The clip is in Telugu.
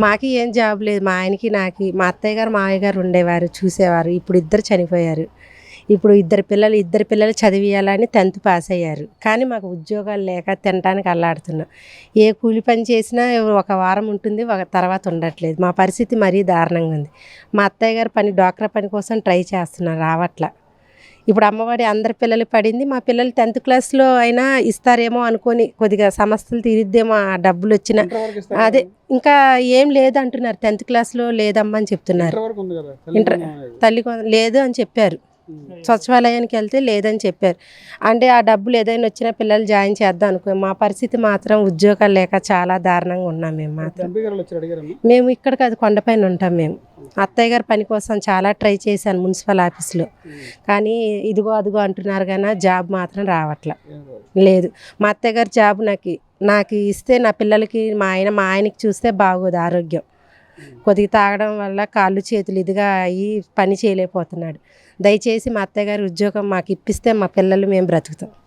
మాకి ఏం జాబ్ లేదు. మా ఆయనకి నాకు మా అత్తయ్య గారు మావయ్య గారు ఉండేవారు చూసేవారు. ఇప్పుడు ఇద్దరు చనిపోయారు. ఇప్పుడు ఇద్దరు పిల్లలు ఇద్దరు పిల్లలు చదివియాలని టెన్త్ పాస్ అయ్యారు. కానీ మాకు ఉద్యోగాలు లేక తినడానికి అల్లాడుతున్నాం. ఏ కూలి పని చేసినా ఒక వారం ఉంటుంది ఒక తర్వాత ఉండట్లేదు. మా పరిస్థితి మరీ దారుణంగా ఉంది. మా అత్తయ్య గారు పని డ్వాక్రా పని కోసం ట్రై చేస్తున్నారు రావట్లే. ఇప్పుడు అమ్మఒడి అందరి పిల్లలు పడింది మా పిల్లలు టెన్త్ క్లాస్లో అయినా ఇస్తారేమో అనుకొని కొద్దిగా సమస్యలు తీరిద్దేమో ఆ డబ్బులు వచ్చిన అదే? ఇంకా ఏం లేదు అంటున్నారు టెన్త్ క్లాస్లో లేదమ్మా అని చెప్తున్నారు ఇంటర్. తల్లి లేదు అని చెప్పారు. సచివాలయానికి వెళ్తే లేదని చెప్పారు. అంటే ఆ డబ్బులు ఏదైనా వచ్చినా పిల్లలు జాయిన్ చేద్దాం అనుకో మా పరిస్థితి మాత్రం ఉద్యోగాలు లేక చాలా దారుణంగా ఉన్నాం మేము మాత్రం. మేము ఇక్కడ కాదు కొండపైన ఉంటాం మేము. అత్తయ్య గారి పని కోసం చాలా ట్రై చేశాను మున్సిపల్ ఆఫీస్లో. కానీ ఇదిగో అదిగో అంటున్నారు కానీ జాబ్ మాత్రం రావట్లే. లేదు. మా అత్తయ్య గారి జాబ్ నాకు నాకు ఇస్తే నా పిల్లలకి మా ఆయన మా ఆయనకి చూస్తే బాగోదు ఆరోగ్యం. కొద్దిగా తాగడం వల్ల కాళ్ళు చేతులు ఇదిగా అయ్యి పని చేయలేకపోతున్నాడు. దయచేసి మా అత్తయ్య గారి ఉద్యోగం మాకు ఇప్పిస్తే మా పిల్లలు మేము బ్రతుకుతాం.